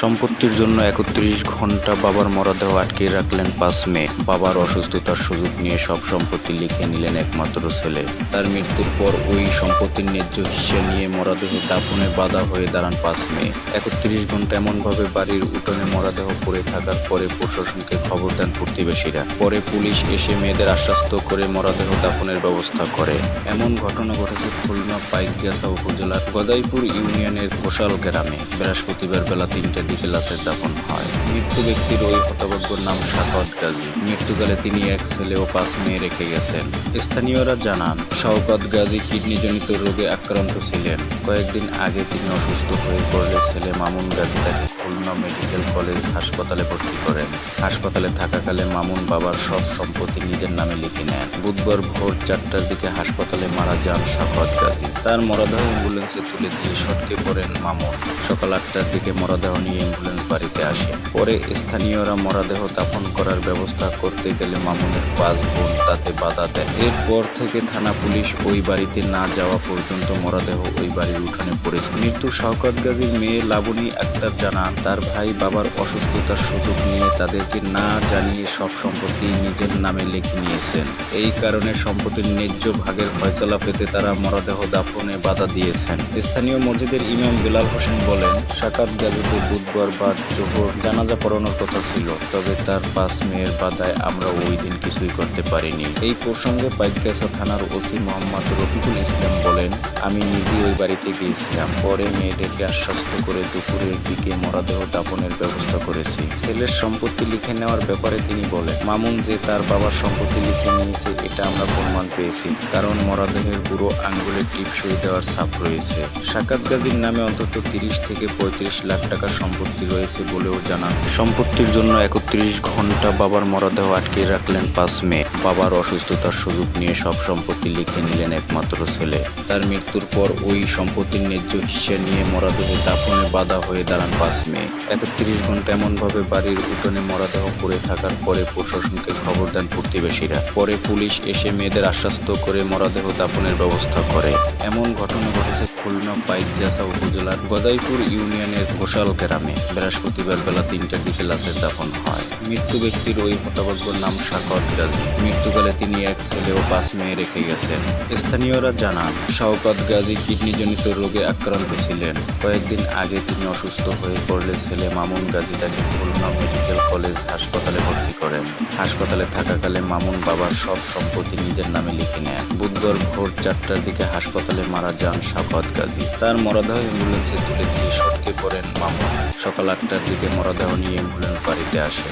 সম্পত্তির জন্য একত্রিশ ঘণ্টা বাবার মরদেহ আটকে রাখলেন পাঁচ মে বাবার অসুস্থতার সুযোগ নিয়ে সব সম্পত্তি লিখে নিলেন একমাত্র ছেলে। তার মৃত্যুর পর ওই সম্পত্তির ন্যায্য হিসা নিয়ে মরদেহ দাফনে বাধা হয়ে দাঁড়ান পাঁচ মে একত্রিশ ঘণ্টা এমনভাবে বাড়ির উঠোনে মরদেহ পড়ে থাকার পরে প্রশাসনকে খবর দেন প্রতিবেশীরা। পরে পুলিশ এসে মেয়েদের আশ্বস্ত করে মরদেহ দাফনের ব্যবস্থা করে। এমন ঘটনা ঘটেছে খুলনা পাইকগাছা উপজেলার গদাইপুর ইউনিয়নের কোশাল গ্রামে। বৃহস্পতিবার বেলা তিনটার দিকে ক্লাসে দাফন হয়। মৃত্যু ব্যক্তির ওই হতভাগ্যর নাম শাকত গাজী। মৃত্যুকালে তিনি এক ছেলে ও পাঁচ মেয়ে রেখে গেছেন। স্থানীয়রা জানান শওকত গাজী কিডনিজনিত রোগে আক্রান্ত ছিলেন। কয়েকদিন আগে তিনি অসুস্থ হয়ে পড়লে ছেলে মামুন গাজী তাকে খুলনা মেডিকেল কলেজ হাসপাতালে ভর্তি করেন। হাসপাতালে থাকাকালে মামুন বাবার সব সম্পত্তি নিজের নামে লিখে নেন। বুধবার ভোর চারটার দিকে হাসপাতালে মারা যান শাকত গাজী। তার মরদেহ অ্যাম্বুলেন্সে তুলে দিয়ে সটকে পড়েন মামুন। সকাল আটটার দিকে মরদেহ নিয়ে অ্যাম্বুলেন্স বাড়িতে আসে পরে স্থানীয়রা মরদেহ দাফন করার ব্যবস্থা করতে গেলে মামুনের পাঁচ বোন তাতে বাধা দেয় এরপর থেকে থানা পুলিশ ওই বাড়িতে না যাওয়া পর্যন্ত মরদেহ ওই বাড়ির উঠানে পড়েছে। মৃত্যু শওকত গাজীর মেয়ে লাবণী আক্তার জানান তার ভাই বাবার অসুস্থতার সুযোগ নিয়ে তাদেরকে না জানিয়ে সব সম্পত্তি নিজের নামে লিখে নিয়েছেন। এই কারণে সম্পত্তির ন্যায্য ভাগের ফয়সলা পেতে তারা মরদেহ দাফনে বাধা দিয়েছেন। স্থানীয় মসজিদের ইমাম বেলাল হোসেন বলেন, সাকাত গাজীতে বুধবার বাদ জোহর জানাজা পড়ানোর কথা ছিল, তবে তার পাঁচ মেয়ের বাধায় আমরা ওই দিন কিছুই করতে পারিনি। এই প্রসঙ্গে পাইকগাছা থানার ওসি মোহাম্মদ রফিকুল ইসলাম বলেন, আমি নিজেই ওই বাড়িতে গিয়েছিলাম। পরে মেয়েদেরকে আশ্বস্ত করে দুপুরের দিকে মরদেহ দাপনের ব্যবস্থা করেছি। ছেলের সম্পত্তি লিখে নেওয়ার ব্যাপারে তিনি বলেন, মামুন যে তার বাবার সম্পত্তি লিখে নিয়েছে, এটা আমরা প্রমাণ পেয়েছি। কারণ মরদেহের বুড়ো আঙ্গুলের টিপ সই দেওয়ার ছাপ রয়েছে। সাকাত গাজীর নামে অন্তত তিরিশ থেকে পঁয়ত্রিশ লাখ টাকা সম্পত্তি রয়েছে বলেও জানান। সম্পত্তির জন্য একত্রিশ ঘণ্টা বাবার মরদেহ আটকে রাখলেন পাঁচ মে বাবার অসুস্থতার সুযোগ নিয়ে সব সম্পত্তি লিখে নিলেন একমাত্র ছেলে। তার মৃত্যুর পর ওই সম্পত্তির ন্যায্য হিসা নিয়ে মরদেহে দাফনে বাধা হয়ে দাঁড়ান পাঁচ মে একত্রিশ ঘণ্টা এমনভাবে বাড়ির উঠোনে মরাদেহ পড়ে থাকার পরে প্রশাসনকে খবর দেন প্রতিবেশীরা। পরে পুলিশ এসে মেয়েদের আশ্বস্ত করে মরাদেহ দাফনের ব্যবস্থা করে। এমন ঘটনা ঘটেছে খুলনা পাইকগাছা উপজেলার গদাইপুর ইউনিয়নের ঘোষাল গ্রামে। বৃহস্পতিবার বেলা তিনটার দিকে লাশের দাফন হয়। মৃত্যু ব্যক্তির ওই হতভাগ্যর নাম শাকত গাজী মৃত্যুকালে তিনি এক ছেলে ও পাঁচ মেয়ে রেখে গেছেন। স্থানীয়রা জানান, শওকত গাজী কিডনিজনিত রোগে আক্রান্ত ছিলেন। কয়েকদিন আগে তিনি অসুস্থ হয়ে পড়লে ছেলে মামুন গাজী তাকে খুলনা মেডিকেল কলেজ হাসপাতালে ভর্তি করেন হাসপাতালে থাকাকালে মামুন বাবার সব সম্পত্তি নিজের নামে লিখে নেয়। বুধবার ভোর চারটার দিকে হাসপাতালে মারা যান সাফাত গাজী। তার মরদেহ অ্যাম্বুলেন্সে তুলে দিয়ে সটকে পড়েন মামুন। সকাল আটটার দিকে মরদেহ নিয়ে অ্যাম্বুলেন্স বাড়িতে আসে।